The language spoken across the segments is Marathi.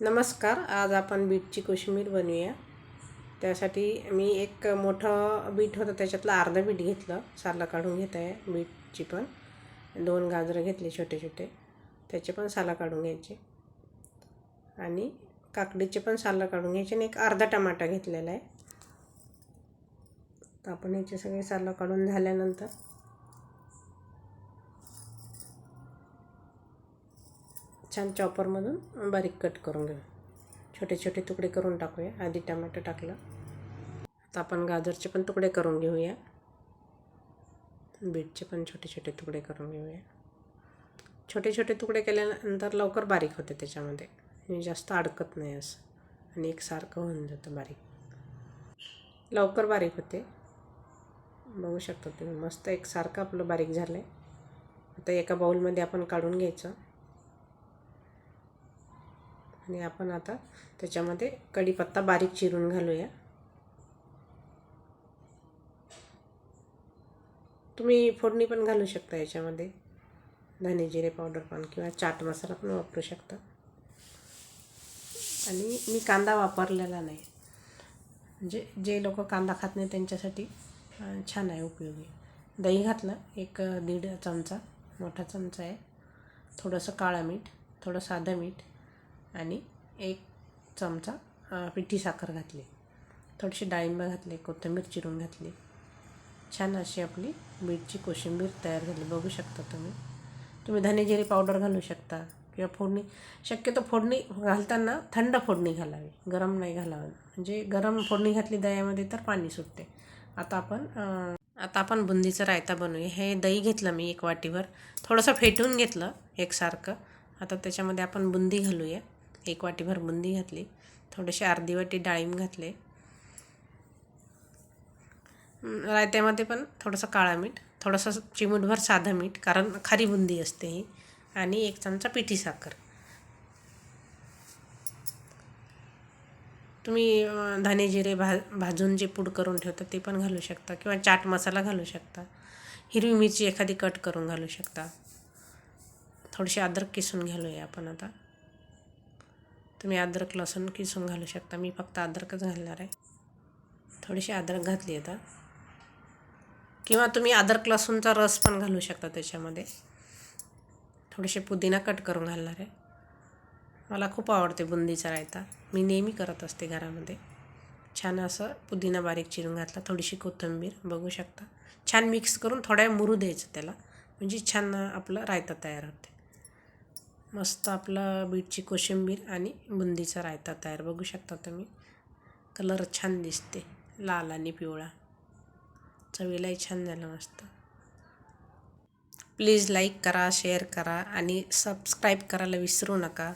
नमस्कार आज आपण बीटची कोशिंबीर बनवूया. त्यासाठी मी एक मोठं बीट होतं त्याच्यातलं अर्धं बीट घेतलं. सालं काढून घेत आहे बीटची पण. दोन गाजरं घेतले छोटे छोटे. त्याचे पण सालं काढून घ्यायचे. आणि काकडीचे पण सालं काढून घ्यायचे आणि एक अर्धा टमाटा घेतलेला आहे. तर आपण याचे सगळे सालं काढून झाल्यानंतर छान चॉपरमधून बारीक कट करून घेऊ. छोटे छोटे तुकडे करून टाकूया. आधी टमॅटो टाकलं. आता आपण गाजरचे पण तुकडे करून घेऊया. बीटचे पण छोटे छोटे तुकडे करून घेऊया. छोटे छोटे तुकडे केल्यानंतर लवकर बारीक होते त्याच्यामध्ये. म्हणजे जास्त अडकत नाही असं. आणि एकसारखं होऊन जातं बारीक. लवकर बारीक होते. बघू शकता तुम्ही. मस्त एकसारखं आपलं बारीक झालं आहे आता एका बाऊलमध्ये आपण काढून घ्यायचं. आणि आपण आता त्याच्यामध्ये कढीपत्ता बारीक चिरून घालूया. तुम्ही फोडणी पण घालू शकता याच्यामध्ये. धने जिरे पावडर पण किंवा चाट मसाला पण वापरू शकता. आणि मी कांदा वापरलेला नाही. म्हणजे जे लोक कांदा खात नाही त्यांच्यासाठी छान आहे उपयोगी. दही घातलं एक दीड चमचा मोठा चमचा आहे. थोडंसं काळं मीठ थोडं साधं मीठ आणि एक चमचा पिठी साखर घातली. थोडीशी डाळिंब घातली कोथिंबीर चिरून घातली. छान अशी आपली बीटची कोशिंबीर तयार झाली. बघू शकता तुम्ही. तुम्ही धने जिरे पावडर घालू शकता किंवा फोडणी. शक्यतो फोडणी घालताना थंड फोडणी घालावी. गरम नाही घालावं. म्हणजे गरम फोडणी घातली दह्यामध्ये तर पाणी सुटते. आता आपण आता आपण बुंदीचा रायता बनवूया. हे दही घेतलं मी एक वाटीवर. थोडंसं फेटून घेतलं एकसारखं. आता त्याच्यामध्ये आपण बुंदी घालूया. एक वाटीभर बुंदी घातली थोडेसे अर्धी वाटी डाळिंब घातले. रायत्यामध्ये पण थोडंसं काळा मीठ थोडंसं चिमूटभर साधं मीठ कारण खारी बुंदी असते ही आणि एक चमचा पिठी साखर. तुम्ही धने जिरे भा भाजून जे पूड करून ठेवता ते पण घालू शकता किंवा चाट मसाला घालू शकता. हिरवी मिरची एखादी कट करून घालू शकता. थोडीशी अद्रक किसून घालूया आपण आता. तुम्ही अद्रक लसूण किसून घालू शकता. मी फक्त अद्रकच घालणार आहे. थोडीशी अद्रक घातली आता. किंवा तुम्ही अद्रक लसूणचा रस पण घालू शकता त्याच्यामध्ये. थोडेसे पुदिना कट करून घालणार आहे. मला खूप आवडते बुंदीचा रायता. मी नेहमी करत असते घरामध्ये. छान असं पुदिना बारीक चिरून घातला. थोडीशी कोथिंबीर बघू शकता. छान मिक्स करून थोड्या मुरू द्यायचं त्याला. म्हणजे छान आपलं रायता तयार होते. मस्त आपलं बीटची कोशिंबीर आणि बुंदीचा रायता तयार. बघू शकता तुम्ही. कलर छान दिसते. लाल आणि पिवळा. चवीलाही छान झालं मस्त. प्लीज लाईक करा शेअर करा आणि सबस्क्राईब करायला विसरू नका.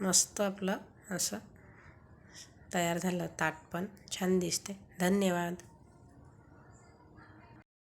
मस्त आपलं असं तयार झालं ताट पण. छान दिसते. धन्यवाद.